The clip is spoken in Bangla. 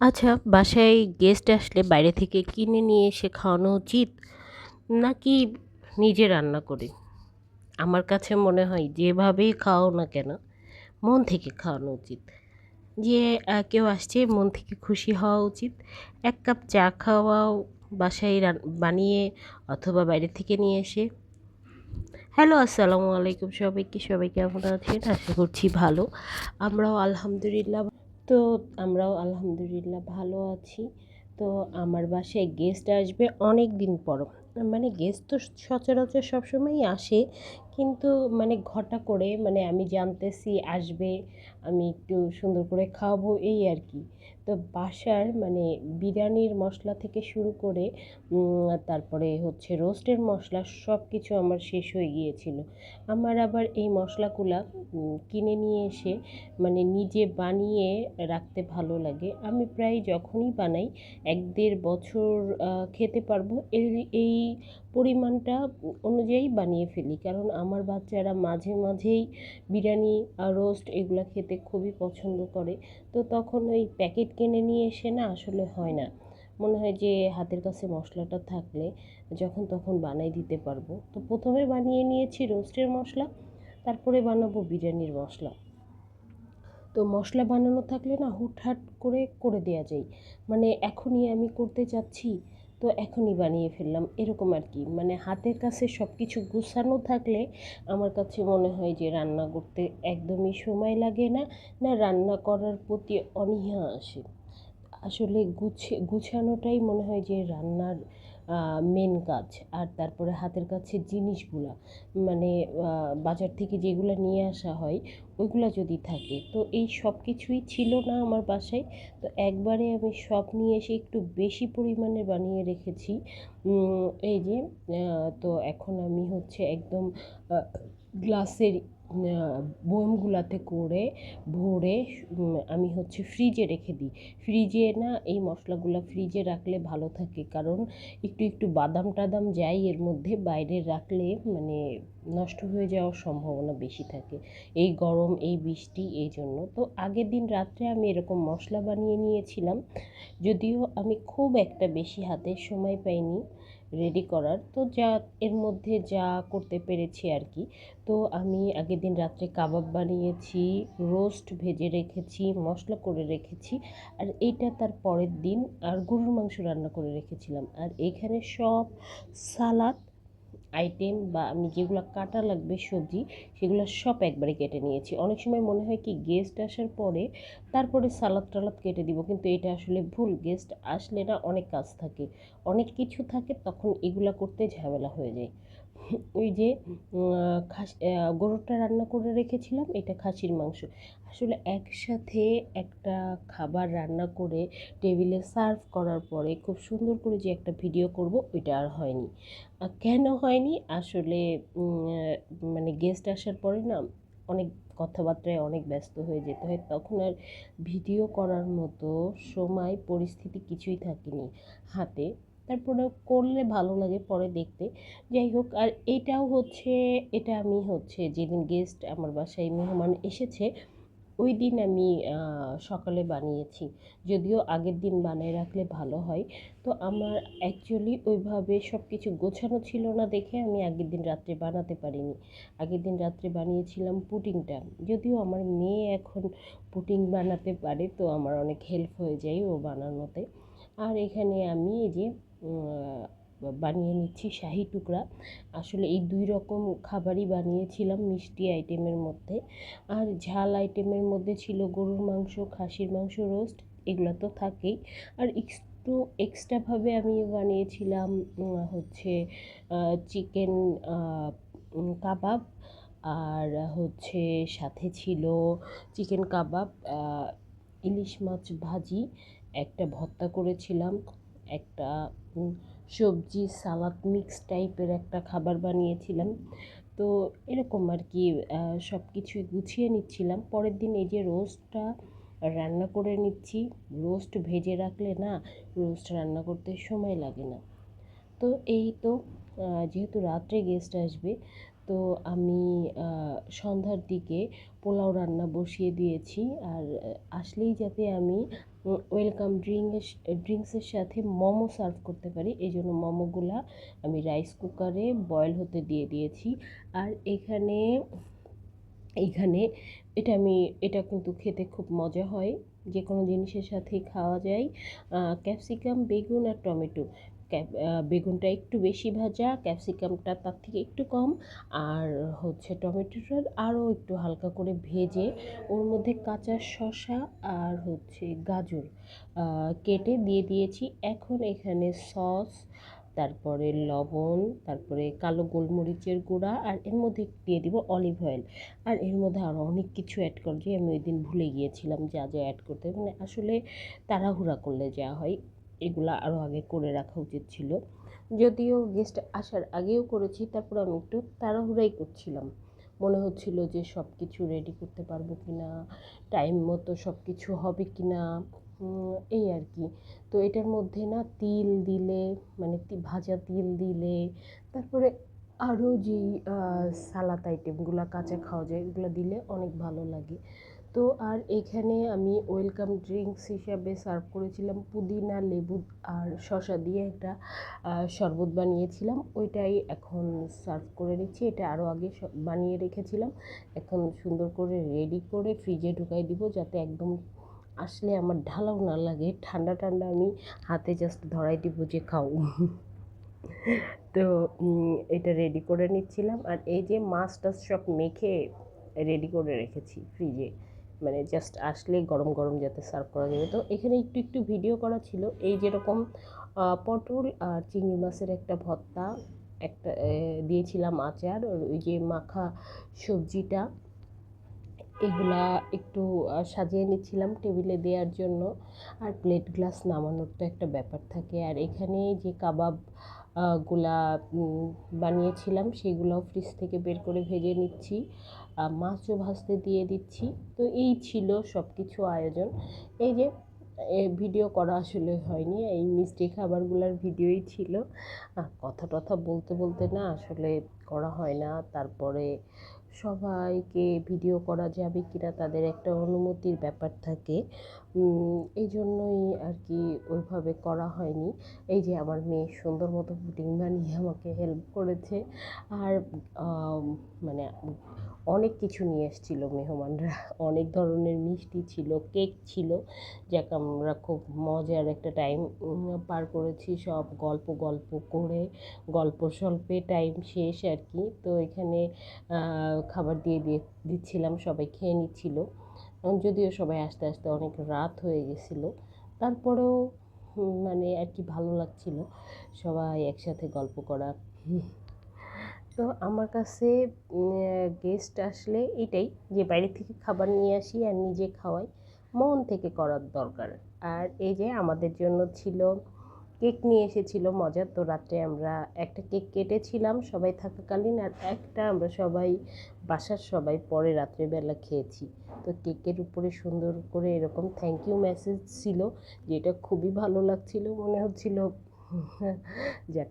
আচ্ছা বাসায় গেস্ট আসলে বাইরে থেকে কিনে নিয়ে এসে খাওয়ানো উচিত নাকি নিজে রান্না করে? আমার কাছে মনে হয় যেভাবেই খাও না কেন, মন থেকে খাওয়ানো উচিত। যে কেউ আসছে, মন থেকে খুশি হওয়া উচিত। এক কাপ চা খাওয়াও বাসায় বানিয়ে অথবা বাইরে থেকে নিয়ে এসে। হ্যালো, আসসালামু আলাইকুম সবাইকে। সবাই কেমন আছেন? আশা করছি ভালো। আমরাও আলহামদুলিল্লাহ তো আমরাও আলহামদুলিল্লাহ ভালো আছি। তো আমার বাসায় গেস্ট আসবে অনেক দিন পর মানে গেস্ট তো সচরাচর সবসময়ই আসে। কিন্তু মানে ঘটা করে মানে আমি জানতেছি আসবে আমি একটু সুন্দর করে খাওয়াবো এই আর কি। তো বাসার মানে বিরিয়ানির মশলা থেকে শুরু করে তারপরে হচ্ছে রোস্টের মশলা সব কিছু আমার শেষ হয়ে গিয়েছিল। আমার আবার এই মশলাগুলা কিনে নিয়ে এসে মানে নিজে বানিয়ে রাখতে ভালো লাগে। আমি প্রায় যখনই বানাই, এক দেড় বছর খেতে পারব এই এই পরিমাণটা অনুযায়ী বানিয়ে ফেলি। কারণ আমার বাচ্চারা মাঝে মাঝেই বিরিয়ানি রোস্ট এগুলো খেতে খুবই পছন্দ করে। তো তখন ওই প্যাকেট কিনে নিয়ে এসে না আসলে হয় না। মনে হয় যে হাতের কাছে মশলাটা থাকলে যখন তখন বানাই দিতে পারব। তো প্রথমে বানিয়ে নিয়েছি রোস্টের মশলা, তারপরে বানাবো বিরিয়ানির মশলা। তো মশলা বানানো থাকলে না হুটহাট করে করে দেওয়া যায়। মানে এখনই আমি করতে চাচ্ছি তো এখনই বানিয়ে ফেললাম, এরকম আর কি। মানে হাতের কাছে সব কিছু গুছানো থাকলে আমার কাছে মনে হয় যে রান্না করতে একদমই সময় লাগে না না রান্না করার প্রতি অনীহা আসে। আসলে গুছে, গুছানোটাই মনে হয় যে রান্নার মেন কাজ। আর তারপরে হাতের কাছে জিনিসগুলা। মানে বাজার থেকে যেগুলো নিয়ে আসা হয়, ওইগুলো যদি থাকে, তো এই সব কিছুই ছিল না আমার বাসায়। তো একবারে আমি সব নিয়ে এসে একটু বেশি পরিমাণে বানিয়ে রেখেছি। এই যে তো এখন আমি হচ্ছে একদম গ্লাসের বোমগুলাতে করে ভরে আমি হচ্ছে ফ্রিজে রেখে দিই। ফ্রিজে না এই মশলাগুলো ফ্রিজে রাখলে ভালো থাকে। কারণ একটু একটু বাদাম টাদাম যায়, এর মধ্যে বাইরে রাখলে মানে নষ্ট হয়ে যাওয়ার সম্ভাবনা বেশি থাকে। এই গরম, এই বৃষ্টি, এই জন্য। তো আগের দিন রাত্রে আমি এরকম মশলা বানিয়ে নিয়েছিলাম। যদিও আমি খুব একটা বেশি হাতের সময় পাইনি। রেডি করার। তো যা, এর মধ্যে যা করতে পেরেছি আর কি। তো আমি আগের দিন রাত্রে কাবাব বানিয়েছি, রোস্ট ভেজে রেখেছি, মশলা করে রেখেছি, আর এইটা তার পরের দিন আর গরুর মাংস রান্না করে রেখেছিলাম। আর এখানে সব সালাদ আইটেম বা আমি যেগুলো কাটা লাগবে সবজি, সেগুলো সব একবারে কেটে নিয়েছি। অনেক সময় মনে হয় কি গেস্ট আসার পরে তারপরে সালাদ টালাদ কেটে দিব, কিন্তু এটা আসলে ভুল। গেস্ট আসলে না, অনেক কাজ থাকে। অনেক কিছু থাকে, তখন এগুলা করতে ঝামেলা হয়ে যায়। ওই যে খাস গরুরটা রান্না করে রেখেছিলাম, এটা খাসির মাংস। আসলে একসাথে একটা খাবার রান্না করে টেবিলে সার্ভ করার পরে খুব সুন্দর করে যে একটা ভিডিও করব, ওইটা আর হয়নি। কেন হয়নি? আসলে মানে গেস্ট আসার পরে না, অনেক কথাবার্তায় অনেক ব্যস্ত হয়ে যেতে হয়। তখন আর ভিডিও করার মতো সময়, পরিস্থিতি কিছুই থাকেনি হাতে। তারপরে করলে ভালো লাগে পরে দেখতে। যাই হোক, আর এটাও হচ্ছে, এটা আমি হচ্ছে যেদিন গেস্ট আমার বাসায় মেহমান এসেছে, ওই দিন আমি সকালে বানিয়েছি। যদিও আগের দিন বানিয়ে রাখলে ভালো হয়। তো আমার অ্যাকচুয়ালি ওইভাবে সব কিছু গোছানো ছিল না দেখে আমি আগের দিন রাত্রে বানাতে পারিনি। আগের দিন রাত্রে বানিয়েছিলাম পুটিংটা যদিও আমার মেয়ে এখন পুটিং বানাতে পারে, তো আমার অনেক হেল্প হয়ে যায় ও বানানোতে। আর এখানে আমি এই যে বানিয়ে নিচ্ছি শাহি টুকরা। আসলে এই দুই রকম খাবারই বানিয়েছিলাম মিষ্টি আইটেমের মধ্যে। আর ঝাল আইটেমের মধ্যে ছিল গরুর মাংস, খাসির মাংস, রোস্ট, এগুলো তো থাকেই। আর একটু এক্সট্রাভাবে আমি বানিয়েছিলাম হচ্ছে চিকেন কাবাব। আর হচ্ছে সাথে ছিল চিকেন কাবাব ইলিশ মাছ ভাজি। একটা ভর্তা করেছিলাম, একটা সবজি সালাদ মিক্স টাইপের একটা খাবার বানিয়েছিলাম। তো এরকম আর কি সব কিছুই গুছিয়ে নিচ্ছিলাম। পরের দিন এই যে রোস্টটা রান্না করে নিচ্ছি রোস্ট ভেজে রাখলে না রোস্ট রান্না করতে সময় লাগে না। তো এই তো যেহেতু রাত্রে গেস্ট আসবে, তো আমি সন্ধ্যার দিকে পোলাও রান্না বসিয়ে দিয়েছি। আর আসলেই যাতে আমি ওয়েলকাম ড্রিঙ্ক ড্রিঙ্কসের সাথে মোমো সার্ভ করতে পারি, এই জন্য মোমোগুলা আমি রাইস কুকারে বয়েল হতে দিয়ে দিয়েছি। আর এখানে এইখানে এটা আমি, এটা কিন্তু খেতে খুব মজা হয়। যে কোনো জিনিসের সাথেই খাওয়া যায়। ক্যাপসিকাম বেগুন আর টমেটো। বেগুনটা একটু বেশি ভাজা, ক্যাপসিকামটা তার থেকে একটু কম, আর হচ্ছে টমেটোটা আরও একটু হালকা করে ভেজে ওর মধ্যে কাঁচা শসা আর হচ্ছে গাজর কেটে দিয়ে দিয়েছি। এখন এখানে সস, তারপরে লবণ, তারপরে কালো গোলমরিচের গুঁড়া, আর এর মধ্যে দিয়ে দিব অলিভ অয়েল। আর এর মধ্যে আরও অনেক কিছু অ্যাড করছি আমি ওই দিন ভুলে গিয়েছিলাম যা যা অ্যাড করতে মানে আসলে তাড়াহুড়া করলে যা হয়। এগুলো আরও আগে করে রাখা উচিত ছিল। যদিও গেস্ট আসার আগেও করেছি, তারপর আমি একটু তাড়াহুড়াই করছিলাম। মনে হচ্ছিল যে সব কিছু রেডি করতে পারব কি না টাইম মতো সব কিছু হবে কি না এই আর কি। তো এটার মধ্যে না তিল দিলে মানে ভাজা তিল দিলে, তারপরে আরও যেই সালাদ আইটেমগুলো কাঁচা খাওয়া যায়, এগুলো দিলে অনেক ভালো লাগে। তো আর এখানে আমি ওয়েলকাম ড্রিঙ্কস হিসাবে সার্ভ করেছিলাম। পুদিনা, লেবু আর শসা দিয়ে একটা শরবত বানিয়েছিলাম। ওইটাই এখন সার্ভ করে নিচ্ছি। এটা আরও আগে বানিয়ে রেখেছিলাম। এখন সুন্দর করে রেডি করে ফ্রিজে ঢুকাই দিব যাতে একদম আসলে আমার ঢালাও না লাগে। ঠান্ডা ঠান্ডা আমি হাতে জাস্ট ধরাই দিব যে খাও। তো এটা রেডি করে নিচ্ছিলাম। আর এই যে মাছ টাছ সব মেখে রেডি করে রেখেছি ফ্রিজে। মানে জাস্ট আসলে গরম গরম যাতে সার্ভ করা যাবে। তো এখানে একটু একটু ভিডিও করা ছিল। এই যেরকম পটল আর চিংড়ি মাছের একটা ভর্তা, একটা দিয়েছিলাম আচার ওই যে মাখা সবজিটা, এগুলা একটু সাজিয়ে নিচ্ছিলাম টেবিলে দেওয়ার জন্য। আর প্লেট গ্লাস নামানোর তো একটা ব্যাপার থাকে। আর এখানে যে কাবাবগুলা বানিয়েছিলাম, সেগুলোও ফ্রিজ থেকে বের করে ভেজে নিচ্ছি। মাছও ভাজতে দিয়ে দিচ্ছি। তো এই ছিল সব কিছু আয়োজন। এই যে ভিডিও করা আসলে হয়নি, এই মিষ্টি খাবারগুলোর ভিডিওই ছিল। কথা টথা বলতে বলতে না আসলে করা হয় না। তারপরে সবাইকে ভিডিও করা যাবে কিনা তাদের একটা অনুমতির ব্যাপার থাকে। এই জন্যই আর কি ওইভাবে করা হয়নি। এই যে আমার মেয়ে সুন্দর মতো পুডিং বানিয়ে আমাকে হেল্প করেছে। আর মানে অনেক কিছু নিয়ে এসেছিল মেহমানরা। অনেক ধরনের মিষ্টি ছিল, কেক ছিল, যাকে আমরা খুব মজার একটা টাইম পার করেছি। সব গল্প গল্প করে, গল্প স্বল্পে টাইম শেষ আর কি তো এখানে খাবার দিয়ে দিয়ে দিচ্ছিলাম, সবাই খেয়ে নিচ্ছিল। যদিও সবাই আস্তে আস্তে অনেক রাত হয়ে গেছিল। তারপরেও মানে আর কি ভালো লাগছিল। সবাই একসাথে গল্প করা। তো আমার কাছে গেস্ট আসলে এটাই যে বাইরে থেকে খাবার নিয়ে আসি আর নিজে খাওয়াই, মন থেকে করার দরকার। আর এই যে আমাদের জন্য ছিল কেক নিয়ে এসেছিল মজার তো রাত্রে আমরা একটা কেক কেটেছিলাম সবাই থাকাকালীন আর একটা আমরা সবাই বাসার সবাই পরে রাত্রেবেলা খেয়েছি। তো কেকের উপরে সুন্দর করে এরকম থ্যাংক ইউ মেসেজ ছিল, যেটা খুবই ভালো লাগছিল। মনে হচ্ছিল, যাক